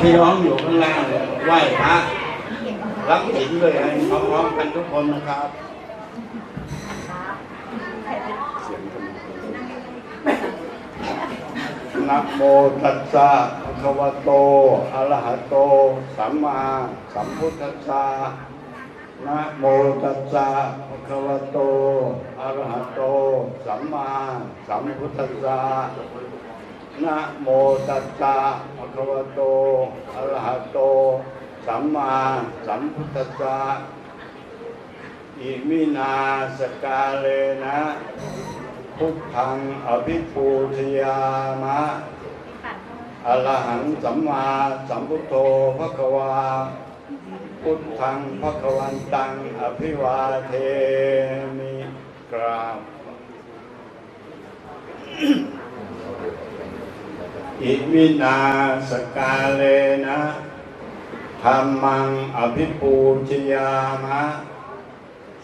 พี่น้องอยู่ข้างล่างไหว้พระรับศีลด้วยกันพร้อมๆกันทุกคนนะครับนะโมตัสสะภะคะวะโตอะระหะโต สัมมาสัมพุทธัสสะนะโมตัสสะภะคะวะโตอะระหะโต สัมมาสัมพุทธัสสะ นะโมตัสสะภะคะวะโตอะระหะโต สัมมาสัมพุทธัสสะอิมินาสกาเลนะ พุทธังอภิปูชยามะอรหังสัมมาสัมพุทโธภควา พุทธังภควันตัง อภิวาเทมิกราบ อิมินาสกาเลนะธรรมังอภิปูชยามะ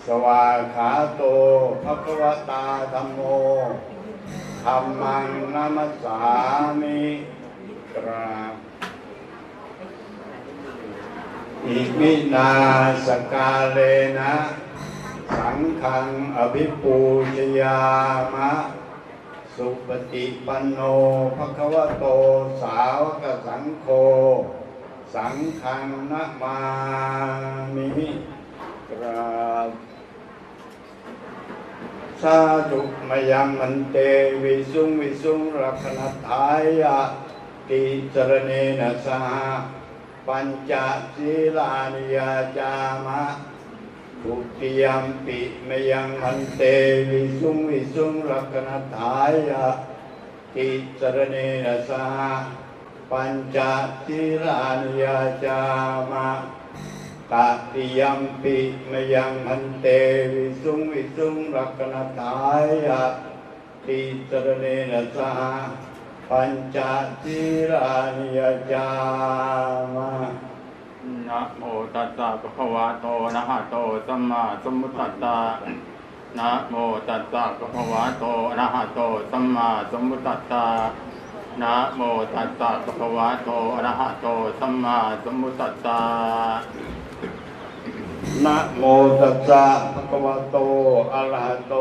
สวาขาโตภควตาธรรมโมธรรมังนามัสสามิกราบอิมินาสกาเลนะ สังฆังอภิปูชยามะ สุปฏิปันโนภควโตสาวกสังโฆสังฆังนะมามิกราบสาธุมยังมันเตวิสุงวิสุงรักนัทายะติจรเนนะสหปัญจศีลานิยาจามะ ทุติยมปิเมยังมันเตวิสุงวิสุงรักนัทายะติจรเนนะสหปัญจศีลานยาจามะตติยมปิเมยังพันเตวิสุงวิสุงรักนตายะติจรเนนะสหปัญจศีรานิยจามะ นะโมตัสสะภะคะวะโตอะระหะโตสัมมาสัมพุทธัสสะนะโมตัสสะภะคะวะโตอะระหะโตสัมมาสัมพุทธัสสะนะโมตัสสะภะคะวะโตอะระหะโตสัมมาสัมพุทธัสสะนะโมตัสสะภะคะวะโตอะระหะโต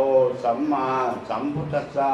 สัมมาสัมพุทธัสสะ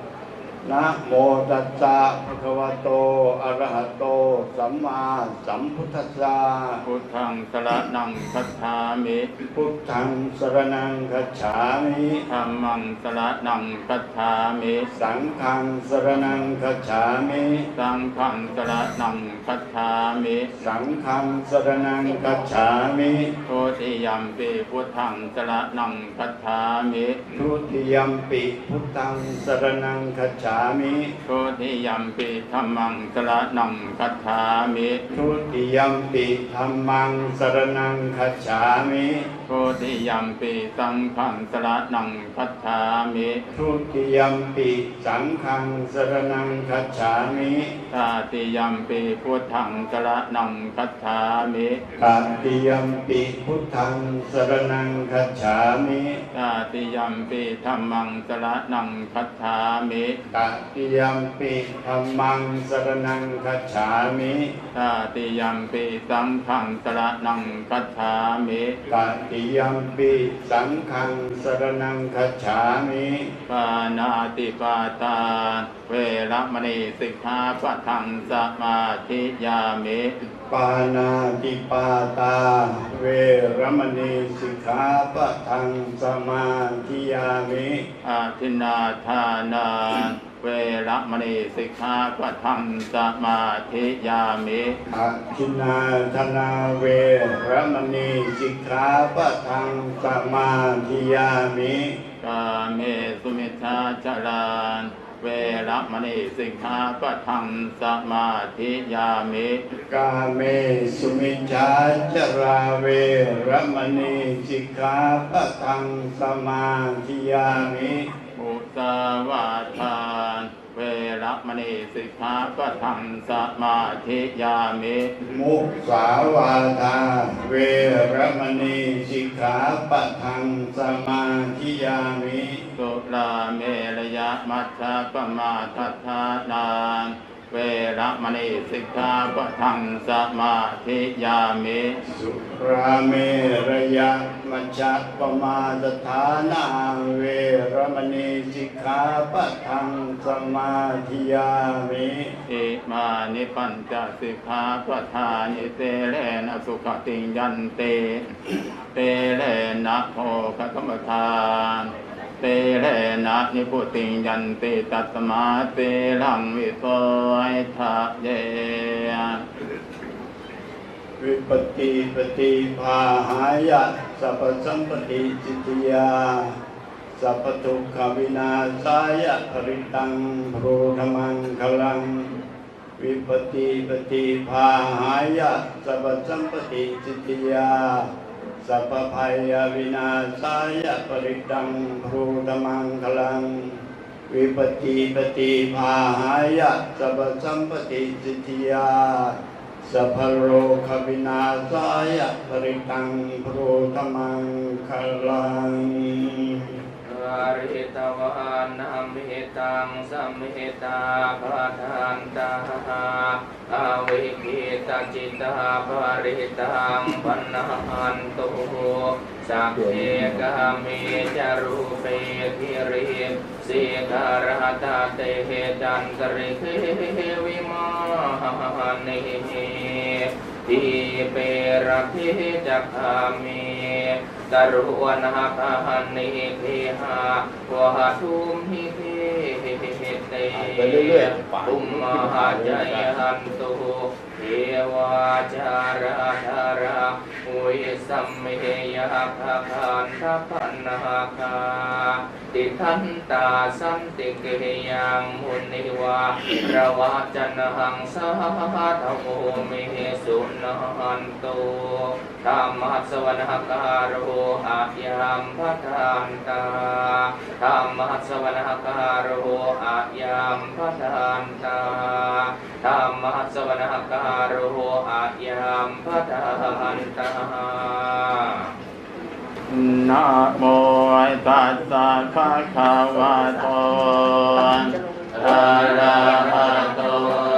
นะโมตัสสะภะคะวะโต อะระหะโต สัมมาสัมพุทธัสสะ พุทธังสรณังคัจฉามิพุทธังสรณังคัจฉามิธัมมังสรณังคัจฉามิสังฆังสรณังคัจฉามิสังฆังสรณังคัจฉามิสังฆังสรณังคัจฉามิโทติยัมปิพุทธังสรณังคัจฉามิทุติยมปิพุทธังสรณังคัจฉามิโทติยัมปิธัมมังสรณังคัจฉามิทุติยมปิธรรมังสรณังคัจฉามิโทติยัมปิสังฆังสรณังคัจฉามิทุติยมปิสังฆังสรณังคัจฉามิตาติยัมปิพุทธังสรณังคัจฉามิตติยมปิพุทธังสรณังคัจฉามิตาติยัมปิธัมมังสรณังคัจฉามิตติยมปิธรรมังสรณังคัจฉามิตาติยัมปิสังฆังสรณังคัจฉามิตติยมปิสังฆังสรณังคัจฉามิปานาติปาตา เวรมณีสิกขาปะทังสมาธิยามิปานาติปาตา เวรมณีสิกขาปะทังสมาธิยามิอาทินนาทานา เวรมณีสิกขาปะทังสมาธิยามิอาทินนาธนาเวรมณีสิกขาปะทังสมาธิยามิกาเมสุมิชาจารานเวรมณีสิกขาปะทังสมาธิยามิกาเมสุมิชาจราเวรมณีสิกขาปะทังสมาธิยามิอุ สาวาทานเวเวระมณีสิกขาปะทังสมาธิยามิมุสาวาทาเวรมณีสิกขาปะทังสมาธิยามิสุราเมรยะมัชฌะปมาทัฏฐานา เวระมณีสิกขาปะทังสมาธิยามิสุราเมรยะมัจจปมาตฐานาเวรมณีสิกขาปะทังสมาธิยามิอิมานิปัญจสิกขาปทานิเตเลนะสุขติงยันเต เตเลนะโภคกรรมทาน เตเลนะนิพุติยันเตตัสมาเตลังวิโสยทะเยวิปติปฏิภาหายะสัพพสัมปติจิตยาสัพพทุกขวินาศายะปริตังโพธมังคลัง วิปติปฏิภาหายะสัพพสัมปติจิตยา สัพพภัยวินาศายะปริตังโพธมังคลัง วิปติปฏิภาหายะสัพพสัมปติจิตยาสัพพโรควินาศายะปริตังโพธมังคลัง อาริตวานามิตังสัมมิตาปะทันตาอาวิกิตาจิตาปริตังปันหันตุสัพเพกามิจารุเปกิริสิการตาเตหจันตริเวิมานิทีเปรพิจักามิ ตรุวนาคานิเทหาวะทุมหิเทเตไปเรื่อยๆตุมมหาจยหันตุเท วาจาราธาราวิสัมเมยะภาคันทพันนาคาติทันตาสันติเกยังมุนิวาระวะจันหังสหัทโมเมสุนันตุธรรมสวนาการโรอาญามพัทานตาธรรมสวนาการโรอาญามพัทานตาธรรมสวนาการโรอาญามพัทานตานะโมตัสสะภะคะวะโตอะระหะโต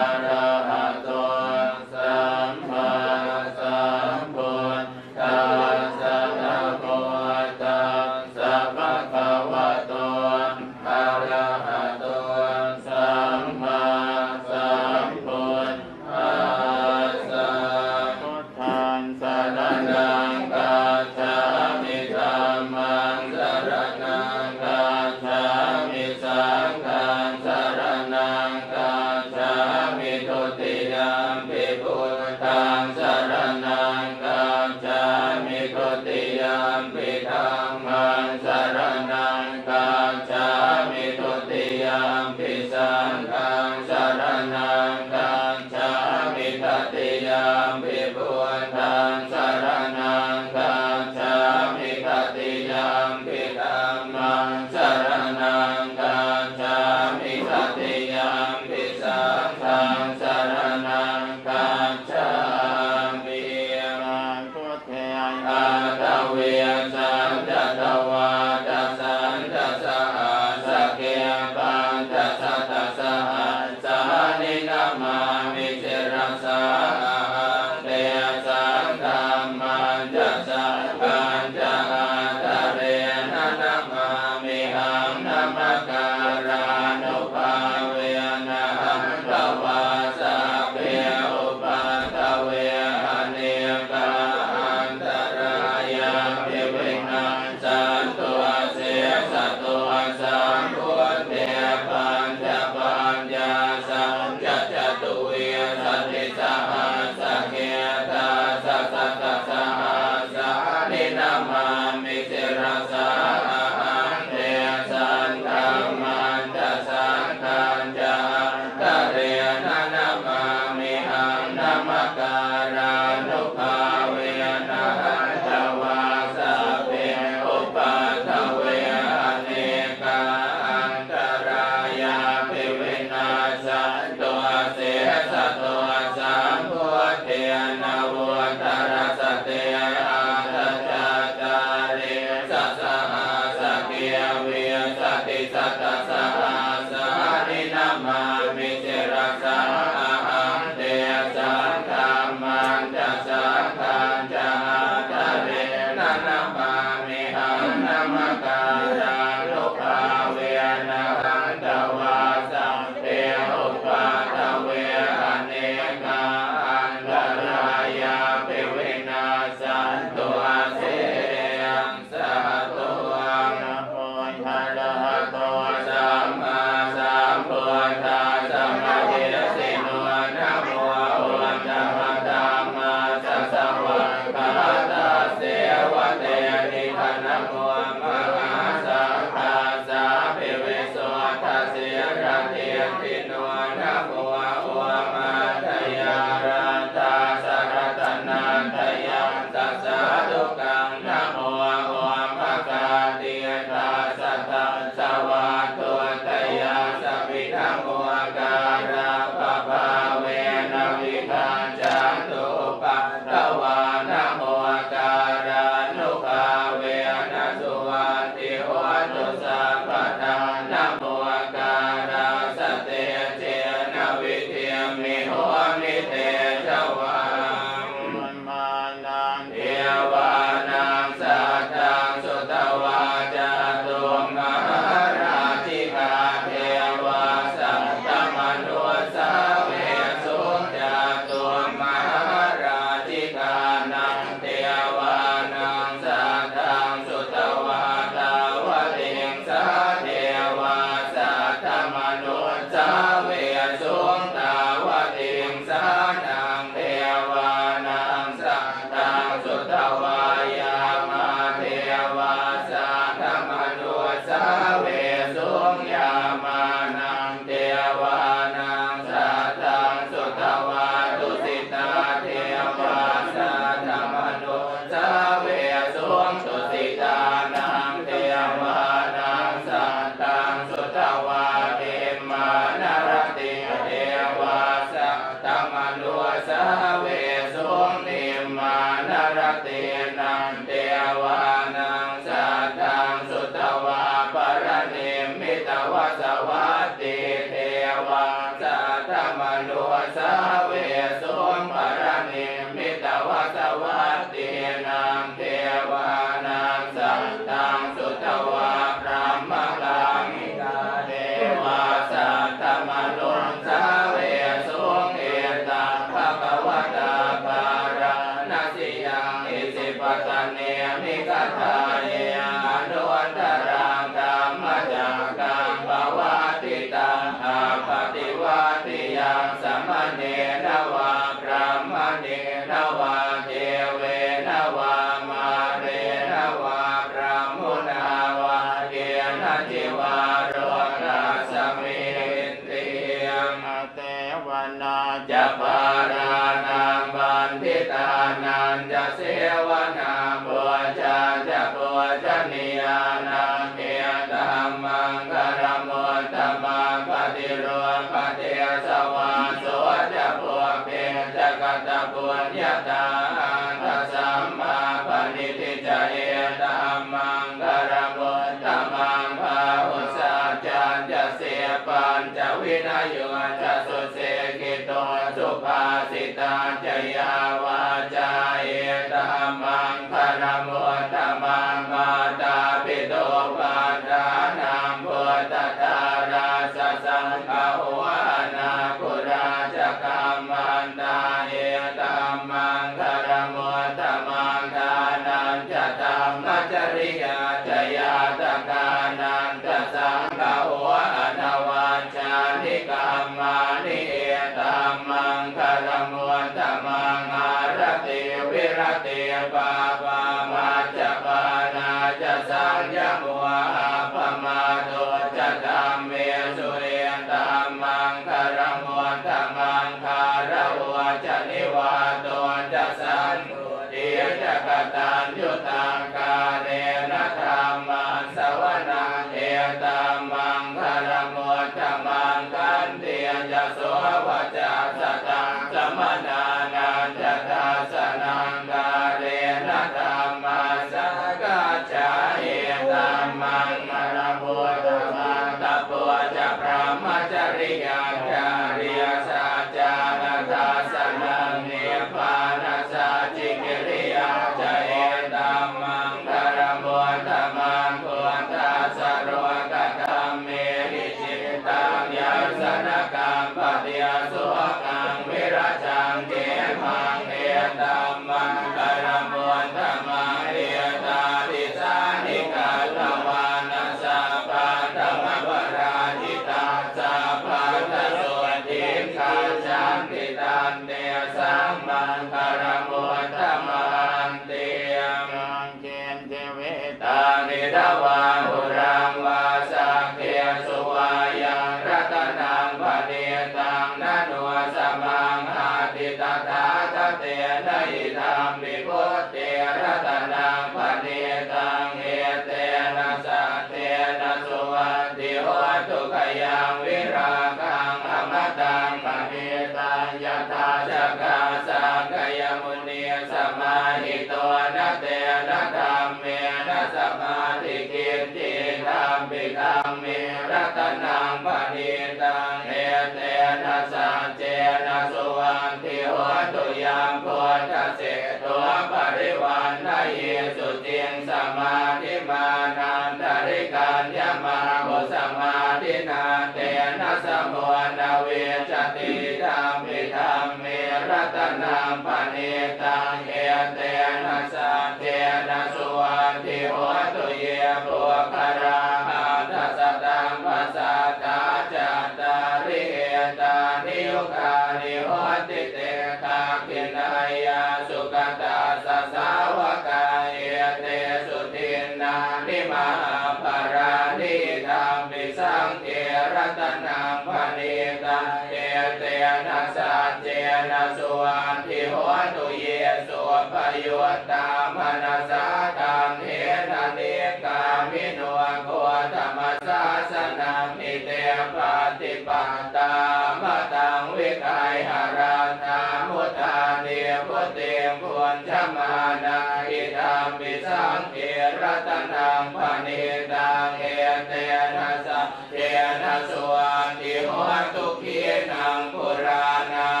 ยุตตามนัสาตังเหตันเอกามิโนโกธรรมสาสนังนิเตปฏิปัตตามตังวิกายหาราตามุตาเนพุเตมควรชมานาอิธามิสังเอรัตนังปณิตังเอเตนะสัเทนะสวาติโหตุขีนังปุราณา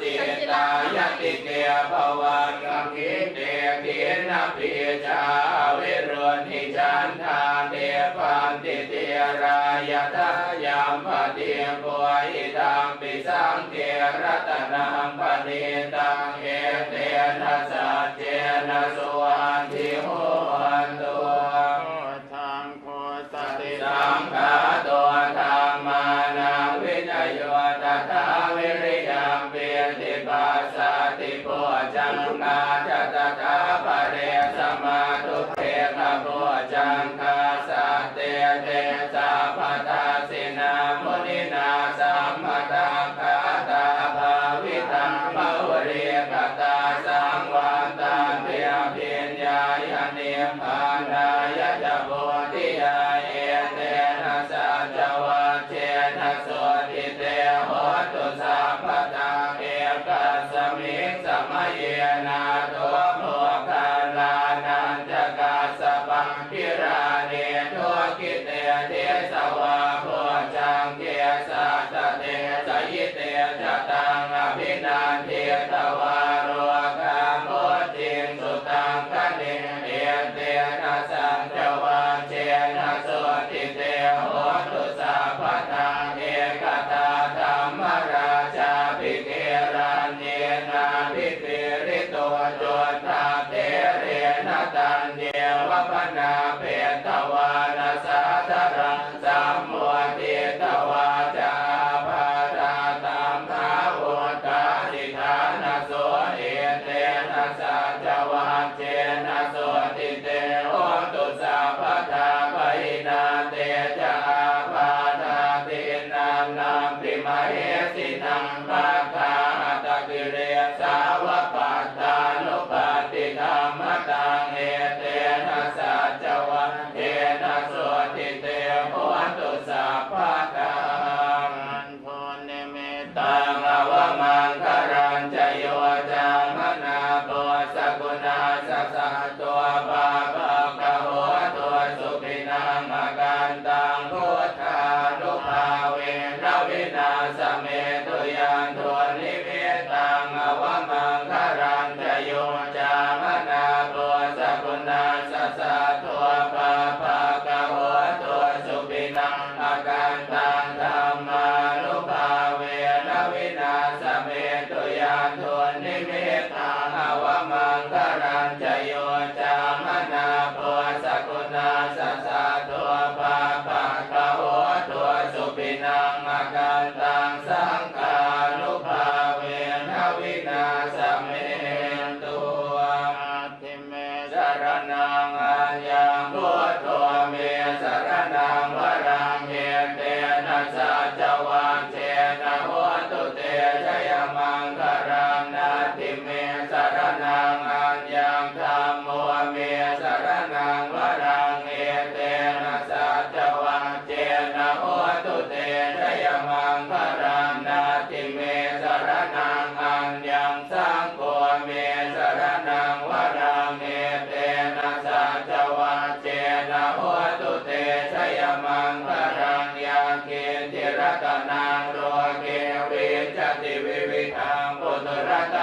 ติตายติเกภวันคิเตขีนาปิจาวิรุณิจันทาเดปันติเตรายทายามปฏิปวิทังปิสังเกรตนังป Sodara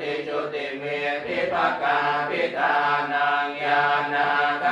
ติจุติเมธิภกาพิธานังญาณาค